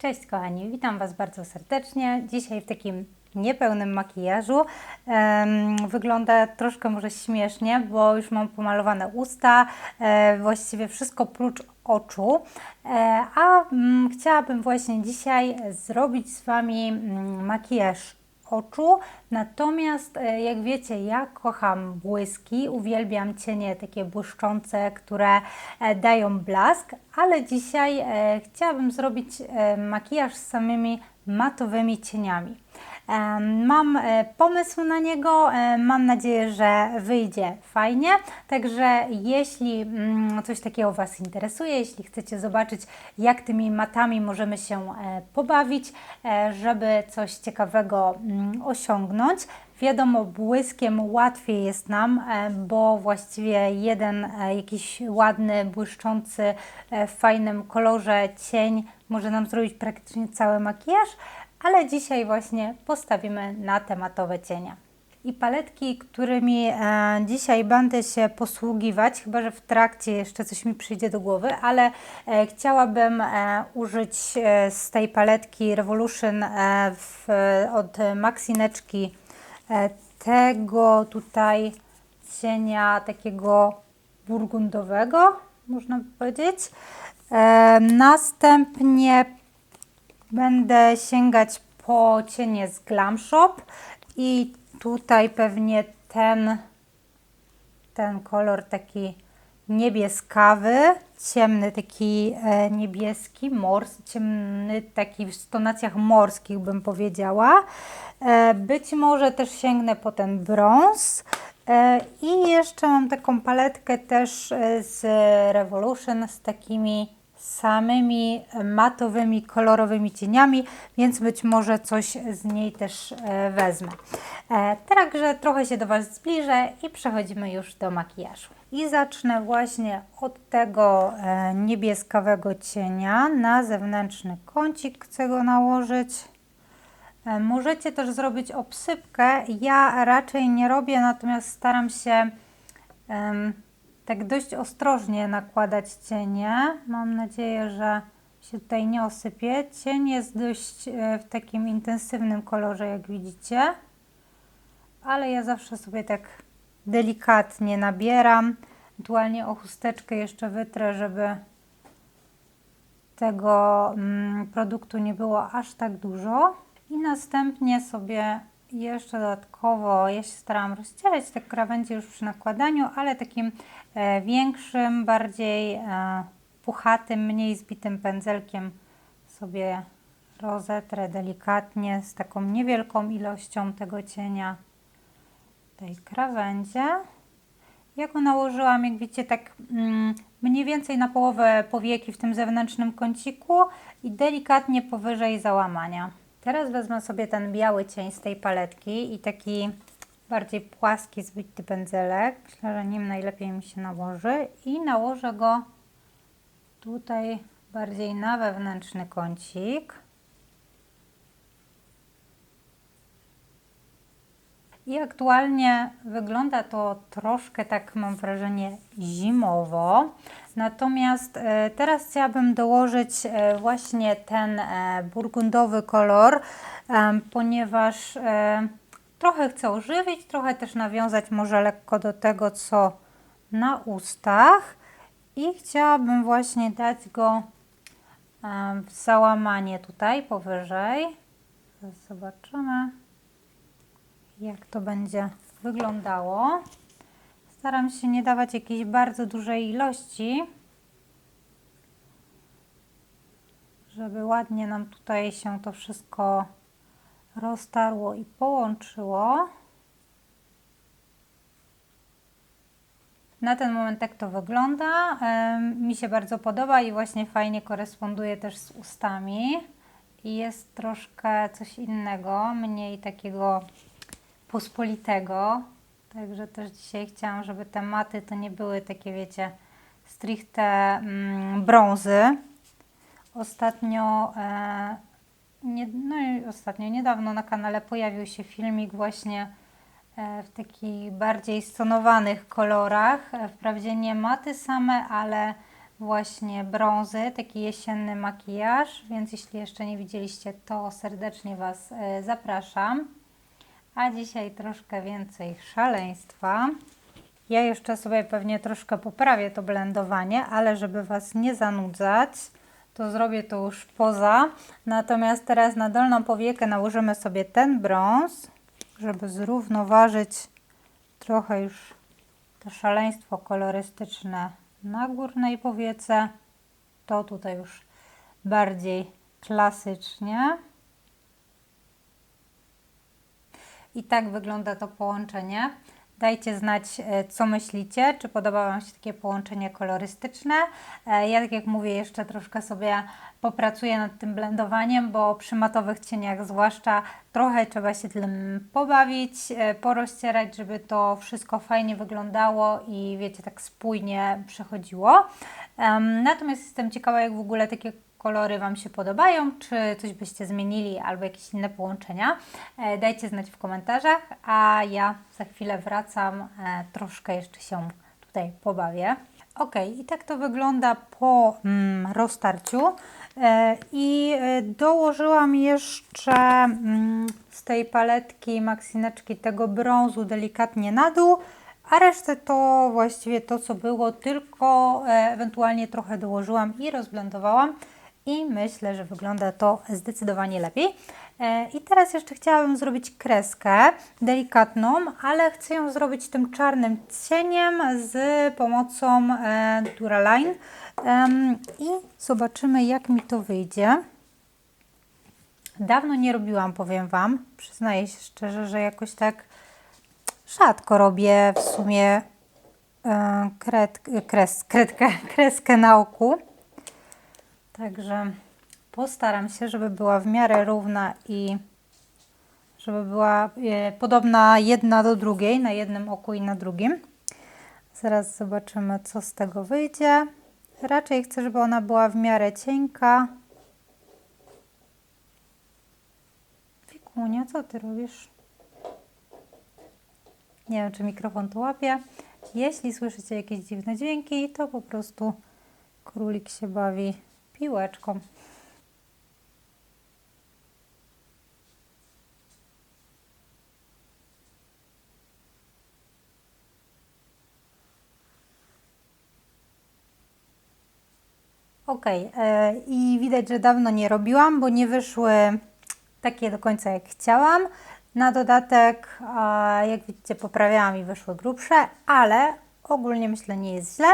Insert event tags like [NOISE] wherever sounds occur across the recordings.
Cześć kochani, witam Was bardzo serdecznie. Dzisiaj w takim niepełnym makijażu. Wygląda troszkę może śmiesznie, bo już mam pomalowane usta, e, właściwie wszystko prócz oczu. E, a mm, chciałabym właśnie dzisiaj zrobić z Wami mm, makijaż oczu. Natomiast e, jak wiecie, ja kocham błyski, uwielbiam cienie takie błyszczące, które e, dają blask, ale dzisiaj e, chciałabym zrobić makijaż z samymi matowymi cieniami. Mam e, pomysł na niego, e, mam nadzieję, że wyjdzie fajnie. Także jeśli mm, coś takiego Was interesuje, jeśli chcecie zobaczyć, jak tymi matami możemy się e, pobawić, żeby coś ciekawego mm, osiągnąć. Wiadomo, błyskiem łatwiej jest nam, bo właściwie jeden jakiś ładny, błyszczący, w fajnym kolorze cień może nam zrobić praktycznie cały makijaż, ale dzisiaj właśnie postawimy na tematowe cienia. I paletki, którymi e, dzisiaj będę się posługiwać, chyba że w trakcie jeszcze coś mi przyjdzie do głowy, ale e, chciałabym e, użyć z tej paletki Revolution w, od Maxineczki tego tutaj cienia takiego burgundowego, można by powiedzieć. Następnie Będę sięgać po cienie z Glam Shop i tutaj pewnie ten, ten kolor taki niebieskawy, ciemny taki e, niebieski, mors, ciemny taki w tonacjach morskich bym powiedziała. E, być może też sięgnę po ten brąz. E, I jeszcze mam taką paletkę też e, z Revolution z takimi samymi matowymi, kolorowymi cieniami, więc być może coś z niej też e, wezmę. E, Także trochę się do Was zbliżę i przechodzimy już do makijażu. I zacznę właśnie od tego e, niebieskawego cienia na zewnętrzny kącik chcę go nałożyć. Możecie też zrobić obsypkę. Ja raczej nie robię, natomiast staram się tak dość ostrożnie nakładać cienie. Mam nadzieję, że się tutaj nie osypie. Cień jest dość e, w takim intensywnym kolorze, jak widzicie, ale ja zawsze sobie tak delikatnie nabieram. Ewentualnie o chusteczkę jeszcze wytrę, żeby tego mm, produktu nie było aż tak dużo. I następnie sobie jeszcze dodatkowo, ja się starałam rozcierać te krawędzie już przy nakładaniu, ale takim e, większym, bardziej e, puchatym, mniej zbitym pędzelkiem sobie rozetrę delikatnie z taką niewielką ilością tego cienia tej krawędzie. Ja nałożyłam, jak widzicie, tak mm, mniej więcej na połowę powieki w tym zewnętrznym kąciku i delikatnie powyżej załamania. Teraz wezmę sobie ten biały cień z tej paletki i taki bardziej płaski, zbity pędzelek. Myślę, że nim najlepiej mi się nałoży i nałożę go tutaj bardziej na wewnętrzny kącik. I aktualnie wygląda to troszkę tak, mam wrażenie, zimowo. Natomiast e, teraz chciałabym dołożyć e, właśnie ten e, burgundowy kolor, ponieważ trochę chcę ożywić, trochę też nawiązać może lekko do tego, co na ustach. I chciałabym właśnie dać go w załamanie tutaj powyżej. Zobaczymy jak to będzie wyglądało. Staram się nie dawać jakiejś bardzo dużej ilości, żeby ładnie nam tutaj się to wszystko roztarło i połączyło. Na ten moment tak to wygląda. Mi się bardzo podoba i właśnie fajnie koresponduje też z ustami. Jest troszkę coś innego, mniej takiego pospolitego. Także też dzisiaj chciałam, żeby te maty to nie były takie, wiecie, stricte mm, brązy. Ostatnio, e, nie, no i ostatnio, niedawno na kanale pojawił się filmik właśnie e, w takich bardziej stonowanych kolorach. E, Wprawdzie nie maty same, ale właśnie brązy, taki jesienny makijaż, więc jeśli jeszcze nie widzieliście, to serdecznie Was e, zapraszam. A dzisiaj troszkę więcej szaleństwa. Ja jeszcze sobie pewnie troszkę poprawię to blendowanie, ale żeby Was nie zanudzać, to zrobię to już poza. Natomiast teraz na dolną powiekę nałożymy sobie ten brąz, żeby zrównoważyć trochę już to szaleństwo kolorystyczne na górnej powiece. To tutaj już bardziej klasycznie. I tak wygląda to połączenie. Dajcie znać, e, co myślicie, czy podoba Wam się takie połączenie kolorystyczne. E, Ja, tak jak mówię, jeszcze troszkę sobie popracuję nad tym blendowaniem, bo przy matowych cieniach zwłaszcza trochę trzeba się tym pobawić, e, porozcierać, żeby to wszystko fajnie wyglądało i wiecie, tak spójnie przechodziło. Natomiast jestem ciekawa, jak w ogóle takie kolory Wam się podobają, czy coś byście zmienili albo jakieś inne połączenia. E, Dajcie znać w komentarzach, a ja za chwilę wracam, e, troszkę jeszcze się tutaj pobawię. Ok, i tak to wygląda po mm, roztarciu. E, I dołożyłam jeszcze mm, z tej paletki Maxineczki tego brązu delikatnie na dół, a resztę to właściwie to, co było, tylko ewentualnie trochę dołożyłam i rozblendowałam i myślę, że wygląda to zdecydowanie lepiej. E, I teraz jeszcze chciałabym zrobić kreskę delikatną, ale chcę ją zrobić tym czarnym cieniem z pomocą e, Duraline i zobaczymy jak mi to wyjdzie. Dawno nie robiłam, powiem Wam. Przyznaję się szczerze, że jakoś tak rzadko robię w sumie e, kred, kres, kredkę, kreskę na oku. Także postaram się, żeby była w miarę równa i żeby była e, podobna jedna do drugiej, na jednym oku i na drugim. Zaraz zobaczymy, co z tego wyjdzie. Raczej chcę, żeby ona była w miarę cienka. Wikunia, co ty robisz? Nie wiem, czy mikrofon to łapie. Jeśli słyszycie jakieś dziwne dźwięki, to po prostu królik się bawi piłeczką. Ok, e, i widać, że dawno nie robiłam, bo nie wyszły takie do końca jak chciałam. Na dodatek, jak widzicie, poprawiałam i wyszły grubsze, ale ogólnie myślę nie jest źle.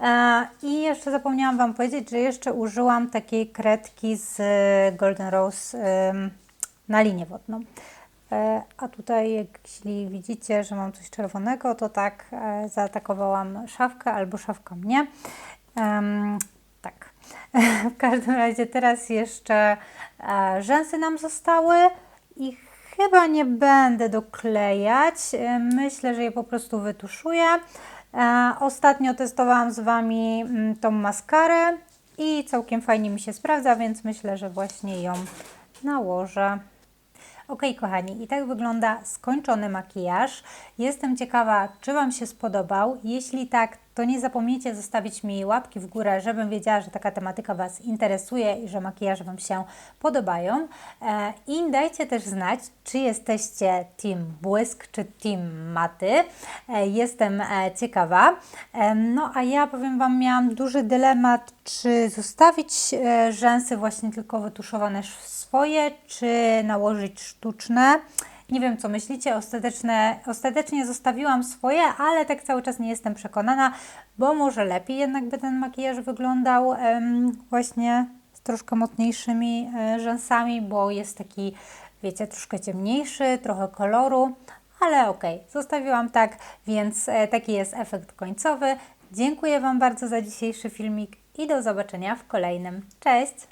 E, I jeszcze zapomniałam Wam powiedzieć, że jeszcze użyłam takiej kredki z Golden Rose na linię wodną. E, A tutaj, jeśli widzicie, że mam coś czerwonego, to tak e, zaatakowałam szafkę albo szafka mnie. Tak. [LAUGHS] W każdym razie teraz jeszcze e, rzęsy nam zostały i chyba nie będę doklejać. E, Myślę, że je po prostu wytuszuję. E, Ostatnio testowałam z Wami mm, tą maskarę i całkiem fajnie mi się sprawdza, więc myślę, że właśnie ją nałożę. Ok, kochani, i tak wygląda skończony makijaż. Jestem ciekawa, czy Wam się spodobał. Jeśli tak, to nie zapomnijcie zostawić mi łapki w górę, żebym wiedziała, że taka tematyka Was interesuje i że makijaże Wam się podobają. E, I dajcie też znać, czy jesteście team błysk, czy team maty. E, Jestem e, ciekawa. No a ja powiem Wam, miałam duży dylemat, czy zostawić rzęsy właśnie tylko wytuszowane swoje, czy nałożyć sztuczne. Nie wiem, co myślicie. Ostateczne, ostatecznie zostawiłam swoje, ale tak cały czas nie jestem przekonana, bo może lepiej jednak by ten makijaż wyglądał em, właśnie z troszkę mocniejszymi e, rzęsami, bo jest taki, wiecie, troszkę ciemniejszy, trochę koloru, ale okej, zostawiłam tak, więc e, taki jest efekt końcowy. Dziękuję Wam bardzo za dzisiejszy filmik i do zobaczenia w kolejnym. Cześć!